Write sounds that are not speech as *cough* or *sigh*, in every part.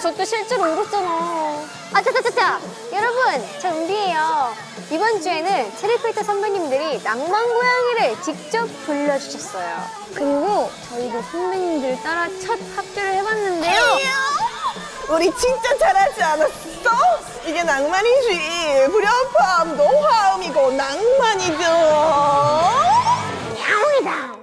저또 실제로 울었잖아. 아, 차차차차! 여러분, 저 은비예요. 이번 주에는 체리필터 선배님들이 낭만 고양이를 직접 불러주셨어요. 그리고 저희도 선배님들 따라 첫 합주를 해봤는데요. 우리 진짜 잘하지 않았어? 이게 낭만이지. 불협화음, 노화음이고 낭만이죠. 야옹이다!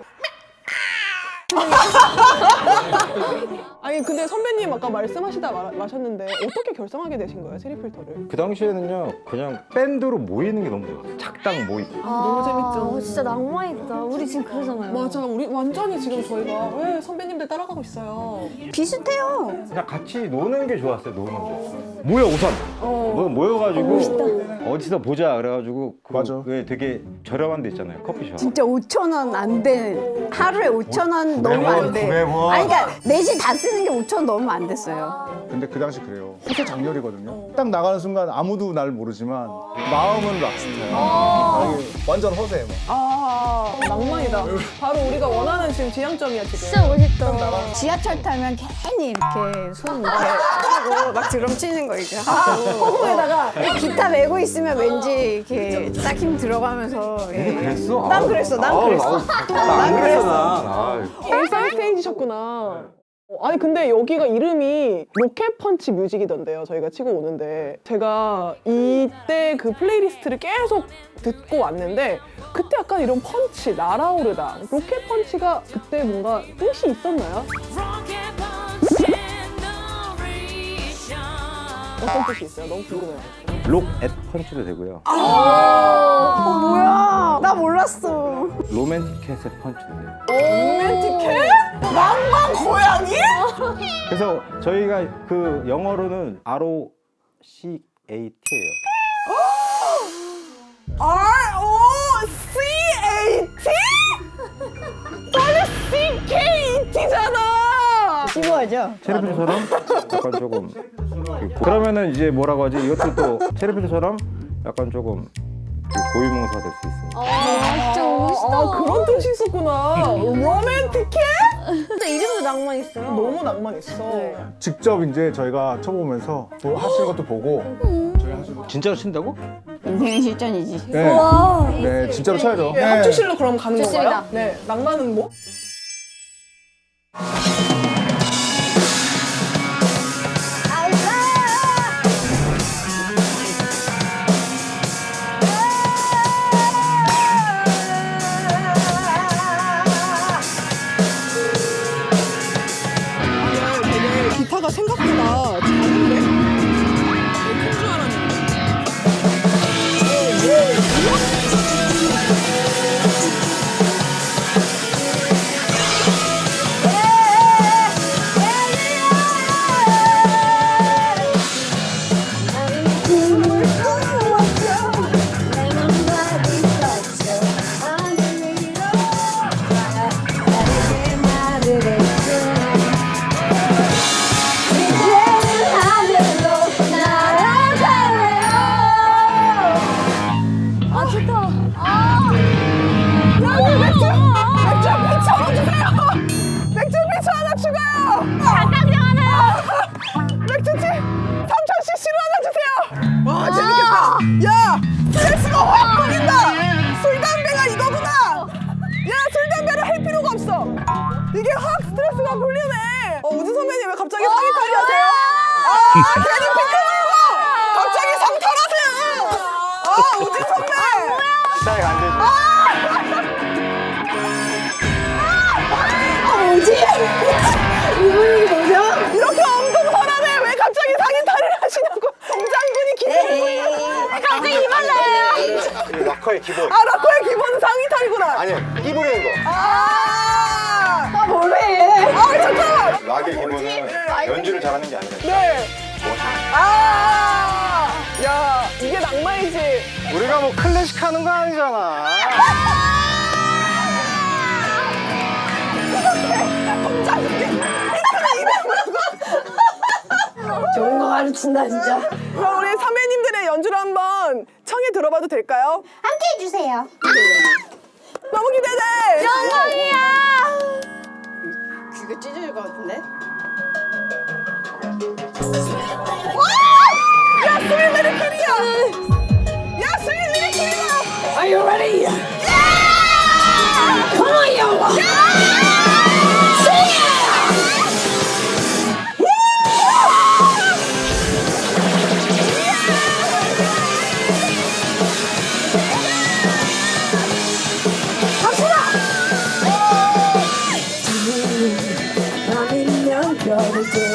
*laughs* 아니 근데 선배님 아까 말씀하시다 마, 마셨는데 어떻게 결성하게 되신 거예요, 체리필터를? 그 당시에는요 그냥 밴드로 모이는 게 너무 좋았어요 작당 모임 너무 재밌죠. 아, 진짜 낭만이다. 우리 지금 그러잖아요. 맞아, 우리 완전히 지금 저희가 왜 선배님들 따라가고 있어요. 비슷해요. 그냥 같이 노는 게 좋았어요 노는 게 모여 우선 어. 모- 모여가지고 어디서 보자 그래가지고 그 맞아. 왜 되게 저렴한 데 있잖아요 커피숍 진짜 5천 원 안 돼. 하루에 5천 원 너무 안 돼. 900원. 아니 그러니까 넷이 다 쓰는 게 5천 원 너무 안 됐어요. 근데 그 당시 그래요. 호텔 장렬이거든요. 딱 나가는 순간 아무도 날 모르지만 마음은 락스타야. 아니, 완전 허세. 막. 아, 낭만이다. 바로 우리가 원하는 지금 지향점이야, 지금. 진짜 멋있다. 지하철 타면 괜히 이렇게 손 이렇게 하고 막 드럼 치는 거 이렇게 하고 허공에다가 기타 메고 있으면 왠지 이렇게 딱 힘 들어가면서 예. 그랬어? 난 그랬어, 난 그랬어. 난 그랬어 난 아유. 일산 스테이지셨구나. 어, 아니 근데 여기가 이름이 로켓펀치 뮤직이던데요. 저희가 치고 오는데 제가 이때 그 플레이리스트를 계속 듣고 왔는데 그때 약간 이런 펀치 날아오르다 로켓펀치가 그때 뭔가 뜻이 있었나요? 어떤 뜻이 있어요? 너무 궁금해요. 록 앳 펀치도 되고요 어 뭐야? 나 몰랐어. 로맨티켓의 펀치도 돼요 로맨틱해? 낭만 고양이? 그래서 저희가 그 영어로는 ROCAT예요 R-O-C-A-T? 원래 C-K-E-T잖아! 심오하죠? 체리필처럼 약간 조금 그 고- 그러면은 이제 뭐라고 하지 이것도 또 체리필처럼 약간 조금 그 고유명사 될수 있습니다 아, 진짜 멋있다. 아, 그런 뜻이 있었구나. 로맨틱해? 진짜 이름도 낭만 있어요. 너무 낭만 있어. 직접 이제 저희가 쳐보면서 또 하시는 것도 보고 거. 진짜로 친다고? 인생의 실전이지. 네. 네, 진짜로 쳐야죠. 네, 합주실로 그럼 가는 좋습니다. 건가요? 네, 낭만은 뭐? 갑자기 이발라요. 락커의 기본. 아 라코의 기본은 상의탈이구나. 아니 끼부리는 거. 아, 아 뭐래? 아 잠깐만. 락의 기본은 연주를 잘하는 게 아니라 네. 아, 야 이게 낭만이지. 우리가 뭐 클래식 하는 거 아니잖아. 좋은 거 가르친다 진짜. 그럼 우리 선배님들의 연주를 한번 편하게 들어봐도 될까요? 함께 해주세요. 너무 기대돼! 영광이야. 귀가 찢어질 것 같은데? 야스민 메리클이야! 야스민 메리클이야! Are you ready? Come on, yo! understand.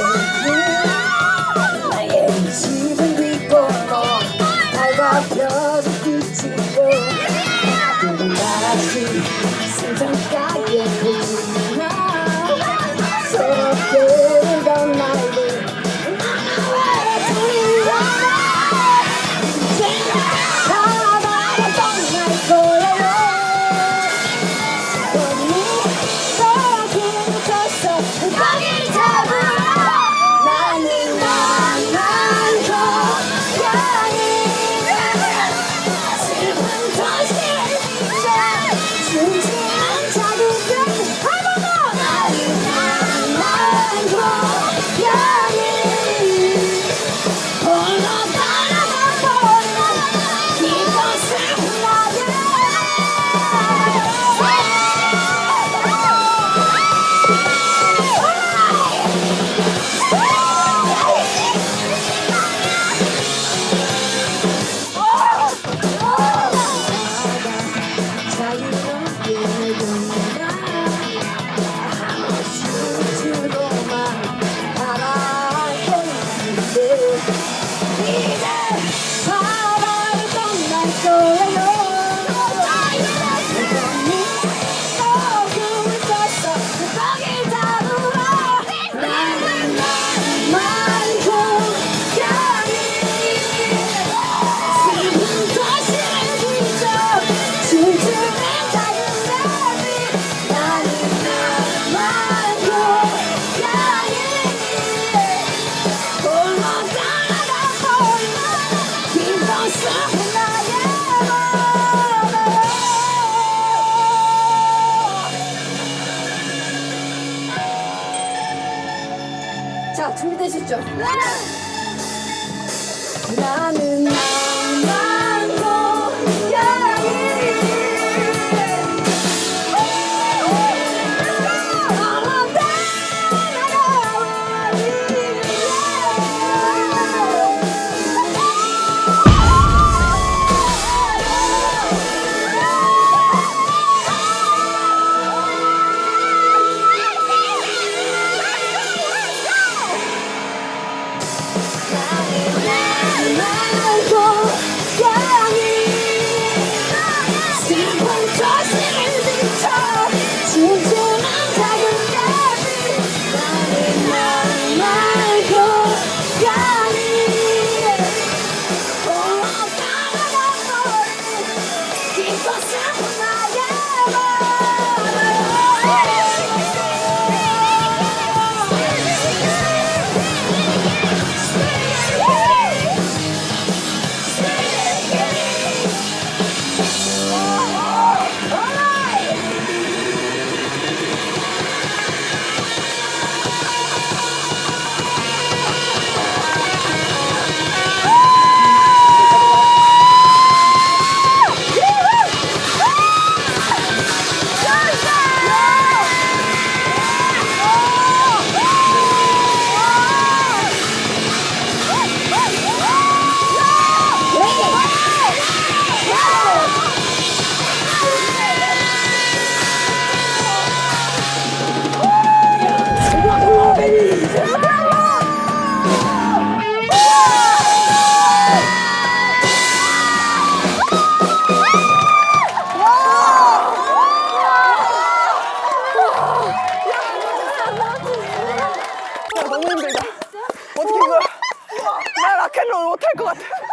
같아.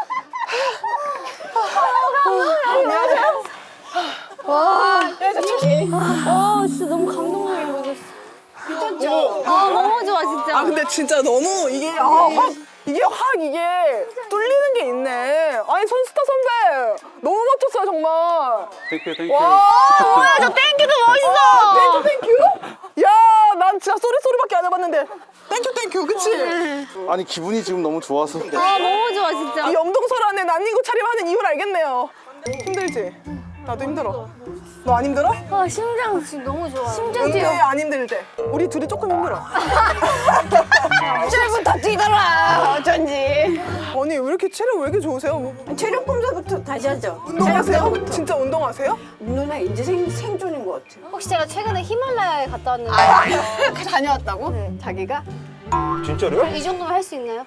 아 진짜 너무 감동적인 거였어. 미쳤죠? 아 너무 좋아 진짜. 아 근데 진짜 너무 이게 아, 확 이게 확 이게 뚫리는 게 있네. 아니 손스타 선배 너무 멋졌어요 정말. 땡큐 땡큐. 와. 저 땡큐도 멋있어. 땡큐 땡큐. 야, 난 진짜 쏘리 쏘리밖에 안 해봤는데. 땡큐 땡큐, 그치? 아니 기분이 지금 너무 좋아서 아 너무 좋아 진짜. 이 영동설 안에 난닝구 차림하는 이유를 알겠네요. 힘들지? 나도 힘들어. 너 안 힘들어? 아 심장 지금 너무 좋아. 심장 근데 뛰어. 안 힘들 때. 우리 둘이 조금 힘들어. *laughs* 줄부터 뛰더라 어쩐지 아니, 왜 이렇게 체력 왜 이렇게 좋으세요? 뭐, 체력 검사부터 다시 하죠 운동하세요? 진짜 운동하세요? 누나 이제 생, 생존인 것 같아 혹시 제가 최근에 히말라야에 갔다 왔는데 *laughs* 다녀왔다고? 자기가? 진짜로요? 이 정도면 할 수 있나요?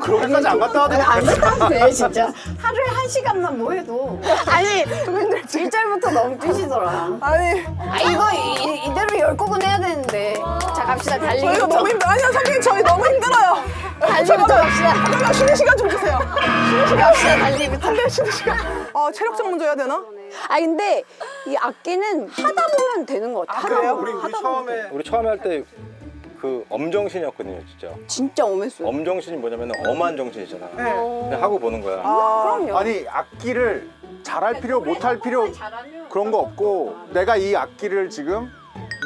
그렇게까지 안 갔다 와도 안 갔다 돼 진짜 하루에 한 시간만 뭐 해도 아니 일절부터 너무 뛰시더라 아니, 아 이거 이, 이 갑시다. 저희가 달리기부터. 너무 힘들어. 아니요, 선배님, 저희 너무 힘들어요. 달리기부터 갑시다. 잠깐만, 쉬는 시간 좀 주세요. 쉬는 시간. 갑시다. 달리기부터. 한대 쉬는 시간. 아, 체력장 먼저 해야 되나? 아 근데 이 악기는 하다 보면 되는 것 같아. 하다 그래요? 보면. 우리 우리 처음에 우리 처음에 할 때 그 엄정신이었거든요, 진짜. 진짜 엄했어요. 엄정신이 뭐냐면 엄한 정신이잖아. 네. 그냥 하고 보는 거야. 아, 그럼요. 아니 악기를 잘할 필요 못할 필요 그런 거 없고 내가 이 악기를 지금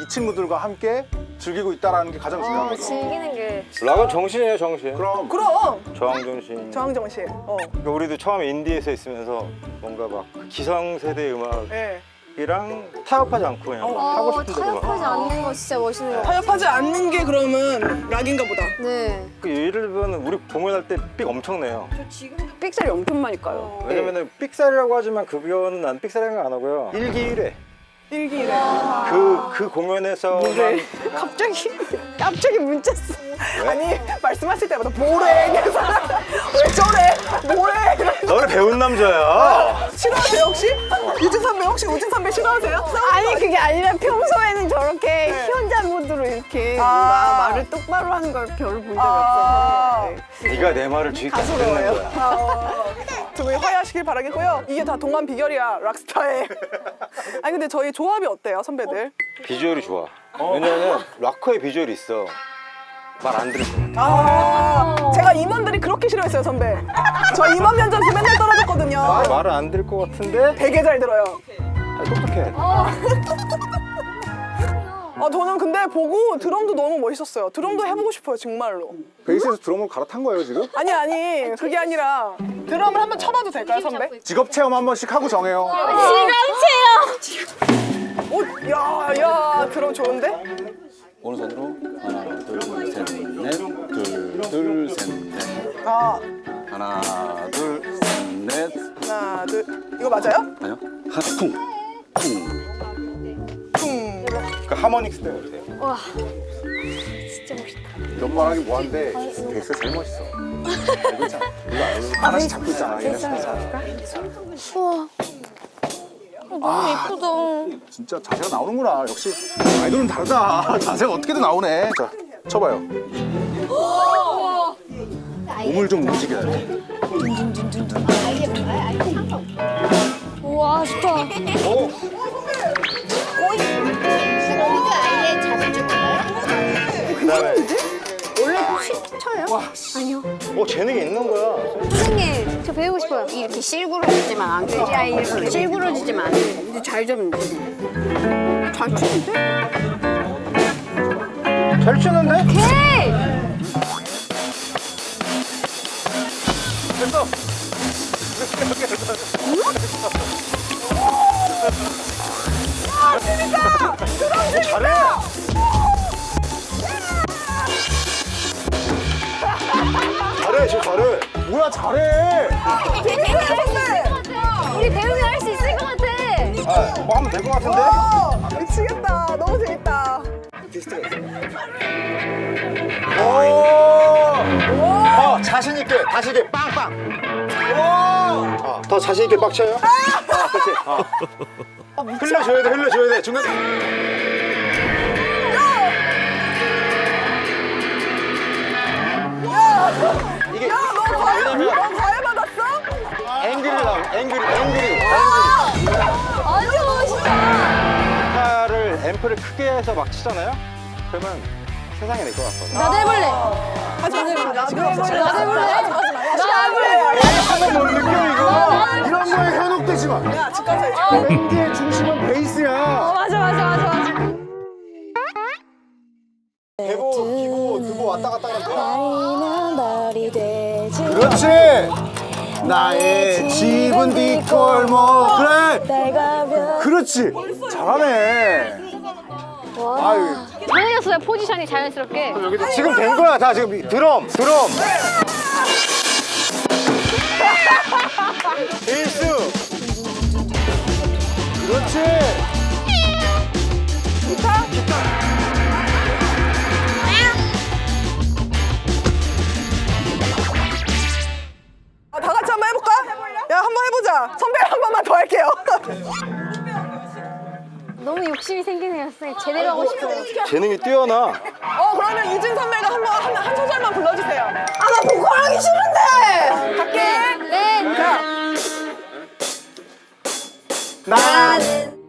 이 친구들과 함께 즐기고 있다라는 게 가장 중요한 거죠. 즐기는 게. 락은 정신이에요, 정신. 그럼 그럼. 저항 정신. 저항정 씨. 어. 그러니까 우리도 처음에 인디에서 있으면서 뭔가 막그 기성세대 음악 이랑 예. 타협하지 않고 그냥 막 하고 어, 싶은 대로 막. 타협하지 않는 거 진짜 멋있는 거. 타협하지 않는 게 그러면 락인가 보다. 네. 그 예를 들면 우리 공연 할 때 삑 엄청 내요. 삑살이 엄청 많이 까요. 왜냐면은 삑살이라고 하지만 그거는 난 삑살이라는 거안 하고요. 일기 일회. 일기일에. 그, 그 공연에서 *laughs* 갑자기 갑자기 문자 써. 아니, 말씀하실 때마다 뭐래? 그래서 *laughs* 왜 저래? 뭐래? 너를 배운 남자야. 싫어하세요, 혹시? 유진 선배, 혹시 우진 선배 싫어하세요? 아니 그게 아니라 평소에는 저렇게 희혼자 모드로 이렇게 아. 뭔가 말을 똑바로 하는 걸 별로 본 적이 아. 없어서. 네. 네가 내 말을 주의 딱 듣는 거야. 아, 두 분이 화해하시길 바라겠고요. 이게 다 동안 비결이야, 락스타의. *laughs* 아니, 근데 저희 조합이 어때요, 선배들? 비주얼이 좋아. 왜냐면 락커의 비주얼이 있어. 말 안 들을 거야. 아, 제가 임원들이 그렇게 싫어했어요, 선배. 저 임원 면접에서 맨날 떨어졌거든요. 아, 말을 안 들을 것 같은데 되게 잘 들어요. 아, 똑똑해. 아, 저는 근데 보고 드럼도 너무 멋있었어요. 드럼도 해보고 싶어요, 정말로. 베이스에서 드럼을 갈아탄 거예요 지금? 아니, 아니, 그게 아니라 드럼을 한번 쳐봐도 될까요, 선배? 직업 체험 한 번씩 하고 정해요. 오, 야, 야, 드럼 좋은데? 오른손으로 하나 둘셋넷 둘둘셋넷 아, 하나 둘셋넷 하나, 둘. 이거 맞아요? 아니요 하나 쿵쿵 쿵. 그 하모닉스 때문에 어때요? 와. 진짜 멋있다. 이런 말 하기 뭐한데 베이스가 제일 멋있어. 알고 *laughs* 있잖아. 이거 알고 하나씩 잡고 있잖아. 얘네 우와. 어, 너무 예쁘다. 진짜 자세가 나오는구나. 역시 아이돌은 다르다. *laughs* 자세가 어떻게든 나오네. 자, 쳐봐요. 몸을 좀 움직여야 돼. 우와, 좋다. 그다음에 쳐요? 아니요. 어 재능이 있는 거야. 선생님, 저 배우고 싶어요. 이렇게 실구러지지만 않게 이렇게 실구러지지만 않게 근데 잘좀 잘 치는데? 잘 추는데? 오케이! 됐어. 잘해. 잘해, 지금 잘해. 뭐야 잘해. 우리 배우면 할 수 있을 것 같아. 아, 뭐 하면 될 것 같은데? 어, 미치겠다. 너무 재밌다. 오! 어, 자신 있게 다시 이렇게 빵빵. 오! 어, 더 자신 있게 빡 쳐요. 아, 그렇지. 어. 흘려줘야 돼, 흘려줘야 돼. 중간. 야, 너 과외, 너 과외 받았어? 앵글이 나와, 앵글이, 앵글이, 앵글이. 아주 멋있다. 기타를 앰프를 크게 해서 막 치잖아요. 그러면 세상이 될것 같거든. 나도 해볼래. 하지 마. 나도 해볼래. 나도 해볼래. 나도 해볼래. 하나 못 느껴 이거. 이런 거에 현혹되지 마. 야, 집 가서 해. 밴드의 중심은 베이스야. 맞아, 맞아, 맞아, 맞아. 대고 기고 드고 왔다 갔다 하는 거야. 되지. 그렇지. 나의 집은 뒷골목 그래. 내가 별. 그렇지. 잘하네. 아유. 잘해줬어요, 포지션이 자연스럽게. 지금 된 거야, 다 지금 이 드럼, 드럼. *laughs* 베이스. 그렇지. 기타? 아, 한번 해보자. 선배 한 번만 더 할게요. *laughs* 너무 욕심이 생기네요. 가사에 제대로 하고 싶어요. 재능이 뛰어나. 어 그러면 유진 선배가 한 번 한, 한 소절만 불러주세요. 아 나 보컬하기 싫은데. 갈게. 네. 자. 나는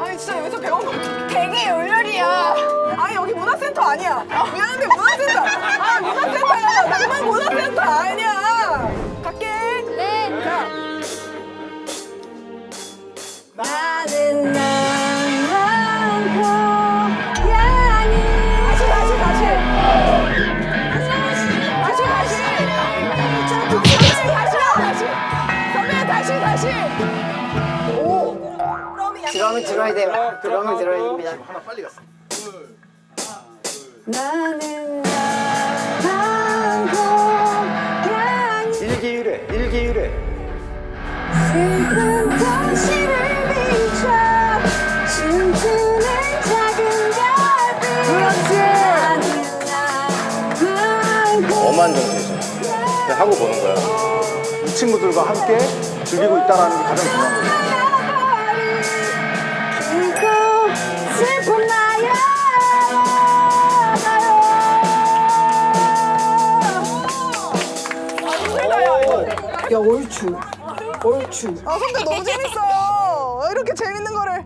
아니 진짜 여기서 배운 거 되게 열렬이야. 아니 여기 문화센터 아니야. 미안한데 문화센터. 아 문화센터야. 낭만 문화센터 아니야. 갈게. 나는 나만고 양이 다시 다시 다시. 다시 다시. 선배 다시요 다시. 선배 다시 다시. 드럼을 들어야 돼요. 드럼을 들어야 됩니다. 하나 빨리 갔어. 나는 나만고 양이 일기일회, 일기일회. 슬픈 도시를 100만 정도 되죠. 하고 보는 거야. 이 친구들과 함께 즐기고 있다는 게 가장 중요한 거죠. 야 얼추 얼추 아 근데 너무 재밌어요. 이렇게 재밌는 거를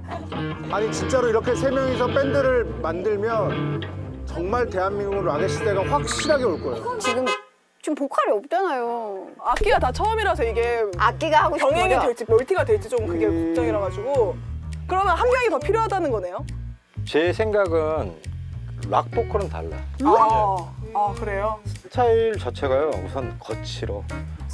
아니 진짜로 이렇게 세 명이서 밴드를 만들면 정말 대한민국 락의 시대가 확실하게 올 거예요. 지금 지금 보컬이 없잖아요 악기가 다 처음이라서 이게 악기가 하고 싶은 병행이? 될지 멀티가 될지 좀 그게 음. 걱정이라 가지고. 그러면 한 명이 더 필요하다는 거네요. 제 생각은 락 보컬은 달라. 아, 아 그래요? 스타일 자체가요. 우선 거칠어.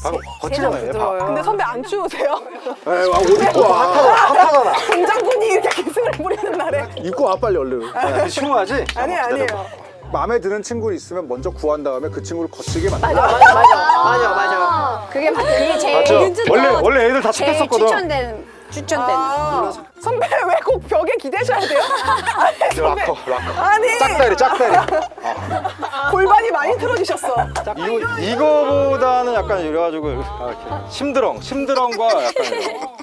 바로 거칠잖아요. 부드러워요. 근데 선배 안 추우세요? 에이, 와, 옷 입고 와. 핫하잖아. 공장군이 이렇게 기승을 부리는 날에. 입고 와 빨리 얼른. 핫하잖아. 흉하지? 아니에요, 아니에요. 마음에 드는 친구 있으면 먼저 구한 다음에 그 친구를 거칠게 만들어. 맞아 맞아 맞아 맞아 그게 그게 제일 맞죠? 원래 원래 애들 다 제일. 추천된 추천된 아, 선배 왜 꼭 벽에 기대셔야 돼요? *laughs* 아니, 선배. 락커, 락커. 아니, 짝다리, 짝다리. *laughs* 골반이 많이 틀어지셨어. 이거, 이거보다는 약간 이래가지고 아, 이렇게 심드렁, 심드렁과 약간 이런 거.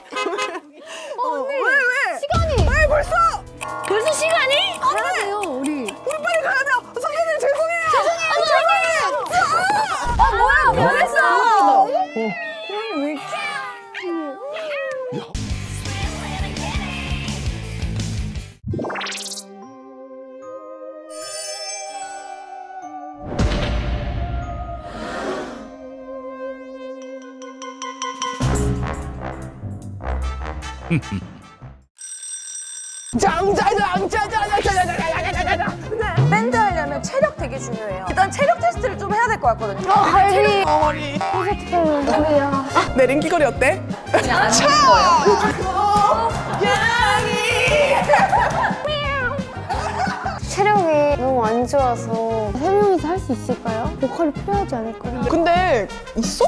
*laughs* 밴드 하려면 체력 되게 중요해요. 일단 체력 테스트를 좀 해야 될 것 같거든요. 어 갈비. 어머니. 콘서트 때문에 누구야? 내 링기거리 어때? 체력이 너무 안 좋아서 세 명이서 할 수 있을까요? 보컬이 필요하지 않을까요? 근데 있어?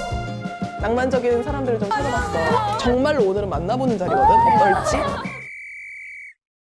낭만적인 사람들을 좀 찾아봤어. 정말로 오늘은 만나보는 자리거든. 어떨지?